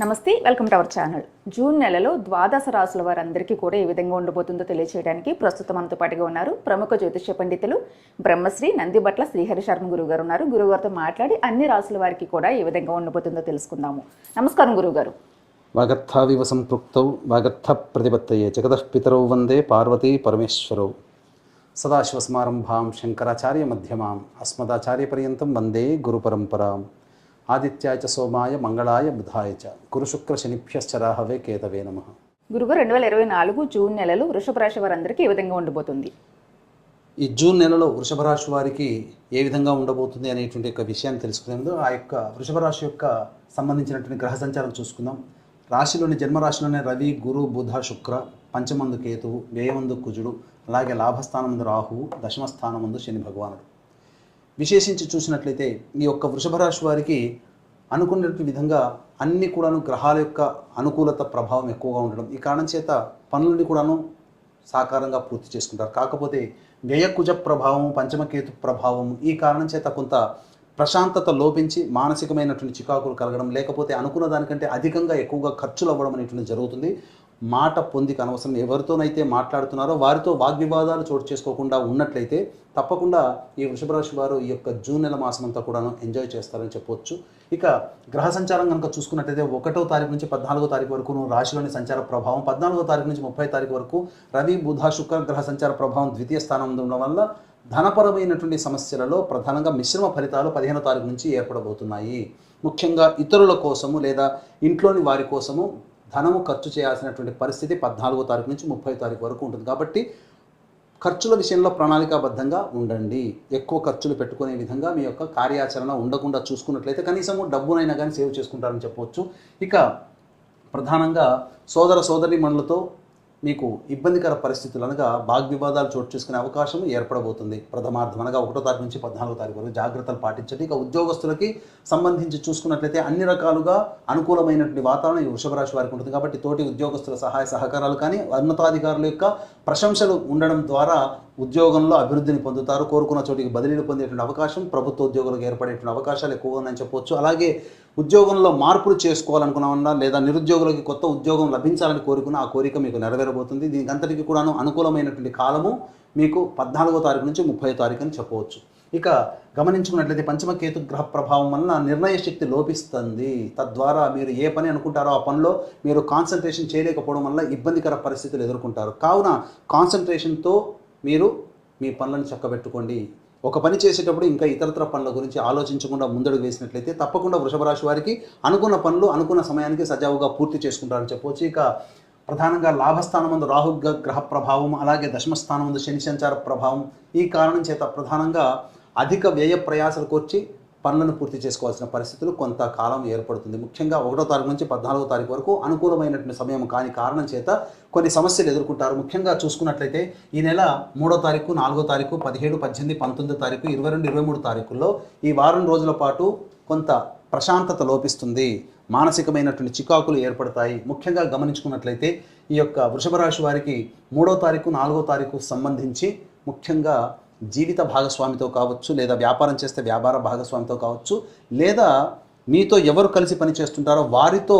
నమస్తే welcome to our channel. June నెలలో ద్వాదశ రాసుల వారందరికీ కూడా ఏ విధంగా ఉండబోతుందో తెలియచేయడానికి ప్రస్తుతం మనతో పాటుగా ఉన్నారు ప్రముఖ జ్యోతిష్య పండితులు బ్రహ్మశ్రీ నందిబట్ల శ్రీహరి శర్మ గురుగారు ఉన్నారు. గురుగారితో మాట్లాడి అన్ని రాసుల వారికి కూడా ఏ విధంగా ఉండబోతుందో తెలుసుకుందాము. నమస్కారం గురుగారు వాగర్థావివ సంపృక్తౌ వాగర్థ ప్రతిపత్తయే జగదఃపితరౌ వందే పార్వతీ పరమేశ్వరౌ. సదాశివసమారంభాం శంకరాచార్య మధ్యమాం అస్మదాచార్యపర్యంతం వందే గురుపరంపరాం. ఆదిత్యాయ చ సోమాయ మంగళాయ బుధాయ చ. గురుశుక్ర శనిభ్యశ్చరాహవే కేతవే నమ. గురుగారు రెండు వేల ఇరవై నాలుగు జూన్ నెలలో వృషభ రాశి వారందరికీ ఏ విధంగా ఉండబోతుంది? ఈ జూన్ నెలలో వృషభ రాశి వారికి ఏ విధంగా ఉండబోతుంది అనేటువంటి యొక్క విషయాన్ని తెలుసుకునే ముందు ఆ యొక్క వృషభ రాశి యొక్క సంబంధించినటువంటి గ్రహ సంచారం చూసుకుందాం. రాశిలోని జన్మరాశిలోనే రవి గురు బుధ శుక్ర పంచమందు కేతువు వ్యయమందు కుజుడు అలాగే లాభస్థానమందు రాహువు దశమస్థానమందు శని భగవానుడు. విశేషించి చూసినట్లయితే ఈ యొక్క వృషభ రాశి వారికి అనుకున్నటువంటి విధంగా అన్ని కూడాను గ్రహాల యొక్క అనుకూలత ప్రభావం ఎక్కువగా ఉండడం ఈ కారణం చేత పనులని కూడాను సాకారంగా పూర్తి చేసుకుంటారు. కాకపోతే వ్యయకుజ ప్రభావం పంచమకేతు ప్రభావం ఈ కారణం చేత కొంత ప్రశాంతత లోపించి మానసికమైనటువంటి చికాకులు కలగడం లేకపోతే అనుకున్న దానికంటే అధికంగా ఎక్కువగా ఖర్చులు అవ్వడం అనేటువంటి జరుగుతుంది. మాట పొందిక అనవసరం. ఎవరితోనైతే మాట్లాడుతున్నారో వారితో వాగ్వివాదాలు చోటు చేసుకోకుండా ఉన్నట్లయితే తప్పకుండా ఈ వృషభ రాశి వారు ఈ యొక్క జూన్ నెల మాసం అంతా కూడాను ఎంజాయ్ చేస్తారని చెప్పొచ్చు. ఇక గ్రహ సంచారం కనుక చూసుకున్నట్లయితే ఒకటో తారీఖు నుంచి పద్నాలుగో తారీఖు వరకు రాశిలోని సంచార ప్రభావం పద్నాలుగో తారీఖు నుంచి ముప్పై తారీఖు వరకు రవి బుధ శుక్ర గ్రహ సంచార ప్రభావం ద్వితీయ స్థానం ఉండడం వల్ల ధనపరమైనటువంటి సమస్యలలో ప్రధానంగా మిశ్రమ ఫలితాలు పదిహేనో తారీఖు నుంచి ఏర్పడబోతున్నాయి. ముఖ్యంగా ఇతరుల కోసము లేదా ఇంట్లోని వారి కోసము ధనము ఖర్చు చేయాల్సినటువంటి పరిస్థితి పద్నాలుగో తారీఖు నుంచి ముప్పై తారీఖు వరకు ఉంటుంది. కాబట్టి ఖర్చుల విషయంలో ప్రణాళికాబద్ధంగా ఉండండి. ఎక్కువ ఖర్చులు పెట్టుకునే విధంగా మీ యొక్క కార్యాచరణ ఉండకుండా చూసుకున్నట్లయితే కనీసము డబ్బునైనా కానీ సేవ్ చేసుకుంటారని చెప్పవచ్చు. ఇక ప్రధానంగా సోదర సోదరి మనులతో మీకు ఇబ్బందికర పరిస్థితులు అనగా వాగ్వివాదాలు చోటు చేసుకునే అవకాశం ఏర్పడబోతుంది. ప్రథమార్థం అనగా ఒకటో తారీఖు నుంచి పద్నాలుగో తారీఖు వరకు జాగ్రత్తలు పాటించండి. ఇక ఉద్యోగస్తులకి సంబంధించి చూసుకున్నట్లయితే అన్ని రకాలుగా అనుకూలమైనటువంటి వాతావరణం ఈ వృషభ రాశి వారికి ఉంటుంది. కాబట్టి తోటి ఉద్యోగస్తుల సహాయ సహకారాలు కానీ ఉన్నతాధికారుల యొక్క ప్రశంసలు ఉండడం ద్వారా ఉద్యోగంలో అభివృద్ధిని పొందుతారు కోరుకున్న చోటికి బదిలీలు పొందేటువంటి అవకాశం ప్రభుత్వ ఉద్యోగులకు ఏర్పడేటువంటి అవకాశాలు ఎక్కువగా ఉందని చెప్పవచ్చు అలాగే ఉద్యోగంలో మార్పులు చేసుకోవాలనుకున్నామన్నా లేదా నిరుద్యోగులకి కొత్త ఉద్యోగం లభించాలని కోరుకున్న ఆ కోరిక మీకు నెరవేరబోతుంది. దీనికి అంతటికి కూడాను అనుకూలమైనటువంటి కాలము మీకు పద్నాలుగో తారీఖు నుంచి ముప్పై తారీఖు అని చెప్పవచ్చు. ఇక గమనించుకున్నట్లయితే పంచమకేతు గ్రహ ప్రభావం వలన నిర్ణయ శక్తి లోపిస్తుంది. తద్వారా మీరు ఏ పని అనుకుంటారో ఆ పనిలో మీరు కాన్సన్ట్రేషన్ చేయలేకపోవడం వల్ల ఇబ్బందికర పరిస్థితులు ఎదుర్కొంటారు. కావున కాన్సన్ట్రేషన్తో మీరు మీ పనులను చక్కబెట్టుకోండి. ఒక పని చేసేటప్పుడు ఇంకా ఇతరత్ర పనుల గురించి ఆలోచించకుండా ముందడుగు వేసినట్లయితే తప్పకుండా వృషభ రాశి వారికి అనుకున్న పనులు అనుకున్న సమయానికి సజావుగా పూర్తి చేసుకుంటారని చెప్పవచ్చు ఇక ప్రధానంగా లాభస్థానం ముందు రాహు గ్రహ ప్రభావం అలాగే దశమస్థానం ముందు శని సంచార ప్రభావం ఈ కారణం చేత ప్రధానంగా అధిక వ్యయ ప్రయాసాలకు వచ్చి పనులను పూర్తి చేసుకోవాల్సిన పరిస్థితులు కొంతకాలం ఏర్పడుతుంది. ముఖ్యంగా ఒకటో తారీఖు నుంచి పద్నాలుగో తారీఖు వరకు అనుకూలమైనటువంటి సమయం కాని కారణం చేత కొన్ని సమస్యలు ఎదుర్కొంటారు. ముఖ్యంగా చూసుకున్నట్లయితే ఈ నెల మూడో తారీఖు నాలుగో తారీఖు పదిహేడు పద్దెనిమిది పంతొమ్మిదో తారీఖు ఇరవై రెండు ఇరవై మూడు తారీఖుల్లో ఈ వారం రోజుల పాటు కొంత ప్రశాంతత లోపిస్తుంది. మానసికమైనటువంటి చికాకులు ఏర్పడతాయి. ముఖ్యంగా గమనించుకున్నట్లయితే ఈ యొక్క వృషభ రాశి వారికి మూడో తారీఖు నాలుగో తారీఖు సంబంధించి ముఖ్యంగా జీవిత భాగస్వామితో కావచ్చు లేదా వ్యాపారం చేస్తే వ్యాపార భాగస్వామితో కావచ్చు లేదా మీతో ఎవరు కలిసి పని చేస్తుంటారో వారితో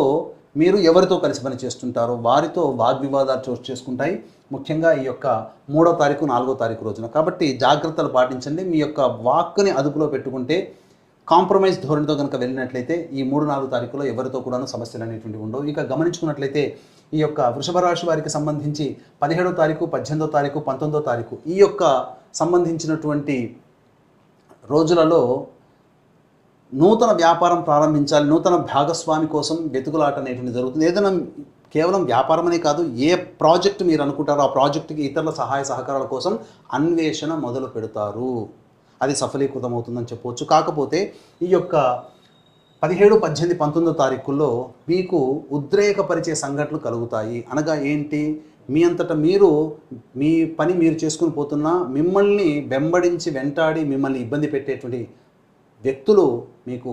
మీరు ఎవరితో కలిసి పని చేస్తుంటారో వారితో వాగ్వివాదాలు చోటు చేసుకుంటాయి. ముఖ్యంగా ఈ యొక్క మూడో తారీఖు నాలుగో తారీఖు రోజున. కాబట్టి జాగ్రత్తలు పాటించండి. మీ యొక్క వాక్కుని అదుపులో పెట్టుకుంటే కాంప్రమైజ్ ధోరణితో కనుక వెళ్ళినట్లయితే ఈ మూడు నాలుగు తారీఖులో ఎవరితో కూడాను సమస్యలు అనేటువంటివి ఉండవు. ఇక గమనించుకున్నట్లయితే ఈ యొక్క వృషభ రాశి వారికి సంబంధించి పదిహేడో తారీఖు పద్దెనిమిదో తారీఖు పంతొమ్మిదో తారీఖు ఈ యొక్క సంబంధించినటువంటి రోజులలో నూతన వ్యాపారం ప్రారంభించాలి నూతన భాగస్వామి కోసం వెతుకులాట అనేటువంటి జరుగుతుంది. ఏదైనా కేవలం వ్యాపారం అనే కాదు ఏ ప్రాజెక్ట్ మీరు అనుకుంటారో ఆ ప్రాజెక్టుకి ఇతరుల సహాయ సహకారాల కోసం అన్వేషణ మొదలు పెడతారు. అది సఫలీకృతం అవుతుందని చెప్పవచ్చు కాకపోతే ఈ యొక్క పదిహేడు పద్దెనిమిది పంతొమ్మిదో తారీఖుల్లో మీకు ఉద్రేకపరిచే సంఘటనలు కలుగుతాయి. అనగా ఏంటి? మీ అంతటా మీరు మీ పని మీరు చేసుకుని పోతున్నా మిమ్మల్ని వెంబడించి వెంటాడి మిమ్మల్ని ఇబ్బంది పెట్టేటువంటి వ్యక్తులు మీకు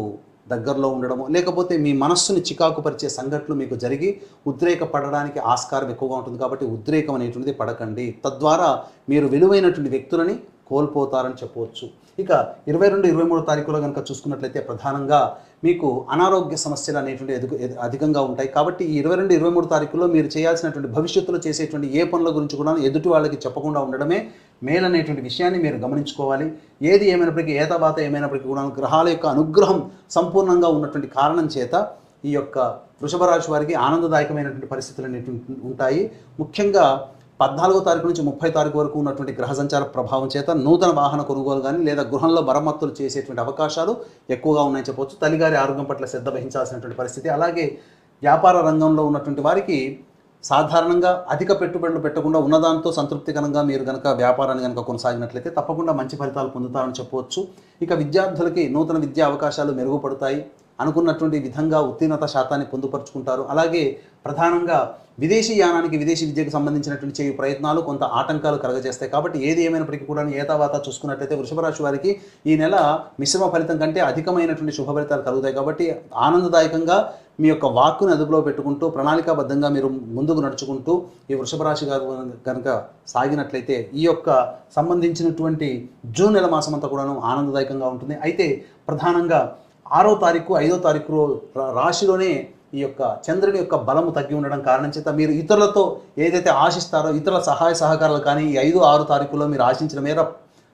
దగ్గరలో ఉండడము లేకపోతే మీ మనస్సుని చికాకు పరిచే సంఘటనలు మీకు జరిగి ఉద్రేకపడడానికి ఆస్కారం ఎక్కువగా ఉంటుంది కాబట్టి ఉద్రేకం అనేటువంటిది పడకండి. తద్వారా మీరు విలువైనటువంటి వ్యక్తులని కోల్పోతారని చెప్పవచ్చు. ఇక ఇరవై రెండు ఇరవై మూడు తారీఖులో కనుక చూసుకున్నట్లయితే ప్రధానంగా మీకు అనారోగ్య సమస్యలు అనేటువంటి ఎదుగు ఎదు- అధికంగా ఉంటాయి. కాబట్టి ఈ ఇరవై రెండు ఇరవై మూడు తారీఖులో మీరు చేయాల్సినటువంటి భవిష్యత్తులో చేసేటువంటి ఏ పనుల గురించి కూడా ఎదుటి వాళ్ళకి చెప్పకుండా ఉండడమే మేలనేటువంటి విషయాన్ని మీరు గమనించుకోవాలి. ఏది ఏమైనప్పటికీ ఏతబాత ఏమైనప్పటికీ కూడా గ్రహాల యొక్క అనుగ్రహం సంపూర్ణంగా ఉన్నటువంటి కారణం చేత ఈ యొక్క వృషభ రాశి వారికి ఆనందదాయకమైనటువంటి పరిస్థితులు అనేటువంటి ఉంటాయి. ముఖ్యంగా పద్నాలుగో తారీఖు నుంచి ముప్పై తారీఖు వరకు ఉన్నటువంటి గ్రహ సంచార ప్రభావం చేత నూతన వాహన కొనుగోలు కానీ లేదా గృహంలో మరమ్మతులు చేసేటువంటి అవకాశాలు ఎక్కువగా ఉన్నాయని చెప్పవచ్చు తల్లిగారి ఆరోగ్యం పట్ల శ్రద్ధ వహించాల్సినటువంటి పరిస్థితి. అలాగే వ్యాపార రంగంలో ఉన్నటువంటి వారికి సాధారణంగా అధిక పెట్టుబడులు పెట్టకుండా ఉన్నదాంతో సంతృప్తికరంగా మీరు కనుక వ్యాపారాన్ని కనుక కొనసాగినట్లయితే తప్పకుండా మంచి ఫలితాలు పొందుతారని చెప్పవచ్చు ఇక విద్యార్థులకి నూతన విద్యా అవకాశాలు మెరుగుపడతాయి. అనుకున్నటువంటి విధంగా ఉత్తీర్ణత శాతాన్ని పొందుపరుచుకుంటారు. అలాగే ప్రధానంగా విదేశీ యానానికి విదేశీ విద్యకు సంబంధించినటువంటి చేయు ప్రయత్నాలు కొంత ఆటంకాలు కలగజేస్తాయి. కాబట్టి ఏది ఏమైనప్పటికీ కూడా ఏతావాత చూసుకున్నట్లయితే వృషభరాశి వారికి ఈ నెల మిశ్రమ ఫలితం కంటే అధికమైనటువంటి శుభ ఫలితాలు కలుగుతాయి. కాబట్టి ఆనందదాయకంగా మీ యొక్క వాక్కును అదుపులో పెట్టుకుంటూ ప్రణాళికాబద్ధంగా మీరు ముందుకు నడుచుకుంటూ ఈ వృషభరాశి గారు కనుక సాగినట్లయితే ఈ యొక్క సంబంధించినటువంటి జూన్ నెల మాసం అంతా కూడాను ఆనందదాయకంగా ఉంటుంది. అయితే ప్రధానంగా ఆరో తారీఖు ఐదో తారీఖు రాశిలోనే ఈ యొక్క చంద్రుని యొక్క బలము తగ్గి ఉండడం కారణం చేత మీరు ఇతరులతో ఏదైతే ఆశిస్తారో ఇతరుల సహాయ సహకారాలు కానీ ఈ ఐదు ఆరు తారీఖులో మీరు ఆశించిన మేర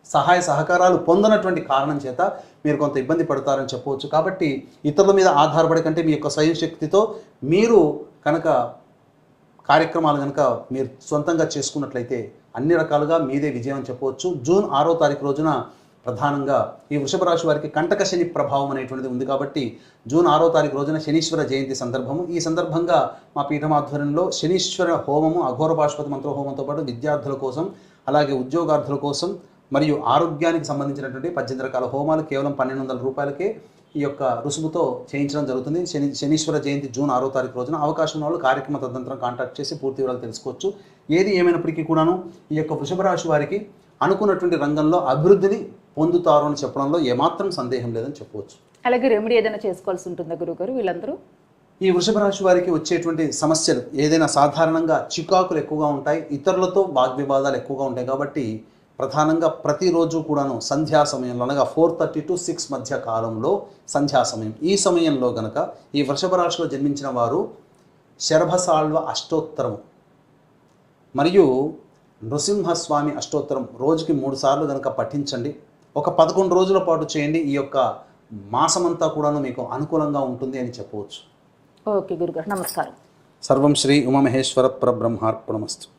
సహాయ సహకారాలు పొందనటువంటి కారణం చేత మీరు కొంత ఇబ్బంది పడతారని చెప్పవచ్చు. కాబట్టి ఇతరుల మీద ఆధారపడే కంటే మీ యొక్క స్వయం శక్తితో మీరు కనుక కార్యక్రమాలు కనుక మీరు సొంతంగా చేసుకున్నట్లయితే అన్ని రకాలుగా మీదే విజయం అని చెప్పవచ్చు. జూన్ ఆరో తారీఖు రోజున ప్రధానంగా ఈ వృషభ రాశి వారికి కంటక శని ప్రభావం అనేటువంటిది ఉంది కాబట్టి జూన్ ఆరో తారీఖు రోజున శనీశ్వర జయంతి సందర్భము. ఈ సందర్భంగా మా పీఠం ఆధ్వర్యంలో శనీశ్వర హోమము అఘోర బాష్పతి మంత్ర హోమంతో పాటు విద్యార్థుల కోసం అలాగే ఉద్యోగార్థుల కోసం మరియు ఆరోగ్యానికి సంబంధించినటువంటి పద్దెనిమిది రకాల హోమాలు కేవలం పన్నెండు వందల రూపాయలకే ఈ యొక్క రుసుముతో చేయించడం జరుగుతుంది. శని శనీశ్వర జయంతి జూన్ ఆరో తారీఖు రోజున అవకాశం ఉన్న వాళ్ళు కార్యక్రమ తదంతరం కాంటాక్ట్ చేసి పూర్తి వివరాలు తెలుసుకోవచ్చు. ఏది ఏమైనప్పటికీ కూడాను ఈ యొక్క వృషభ రాశి వారికి అనుకున్నటువంటి రంగంలో అభివృద్ధిని పొందుతారు అని చెప్పడంలో ఏమాత్రం సందేహం లేదని చెప్పవచ్చు. అలాగే రెమెడీ ఏదైనా చేసుకోవాల్సి ఉంటుందా గురుగారు వీళ్ళందరూ? ఈ వృషభ రాశి వారికి వచ్చేటువంటి సమస్యలు ఏదైనా సాధారణంగా చికాకులు ఎక్కువగా ఉంటాయి ఇతరులతో వాగ్వివాదాలు ఎక్కువగా ఉంటాయి కాబట్టి ప్రధానంగా ప్రతిరోజు కూడాను సంధ్యా సమయంలో అనగా ఫోర్ థర్టీ టు సిక్స్ మధ్య కాలంలో సంధ్యా సమయం. ఈ సమయంలో గనక ఈ వృషభ రాశిలో జన్మించిన వారు శరభసాళ్వ అష్టోత్తరము మరియు నృసింహస్వామి అష్టోత్తరం రోజుకి మూడు సార్లు కనుక పఠించండి. ఒక పదకొండు రోజుల పాటు చేయండి ఈ యొక్క మాసమంతా కూడాను మీకు అనుకూలంగా ఉంటుంది అని చెప్పవచ్చు. ఓకే గురుగారు నమస్కారం. సర్వం శ్రీ ఉమామహేశ్వర పరబ్రహ్మార్పణమస్తు.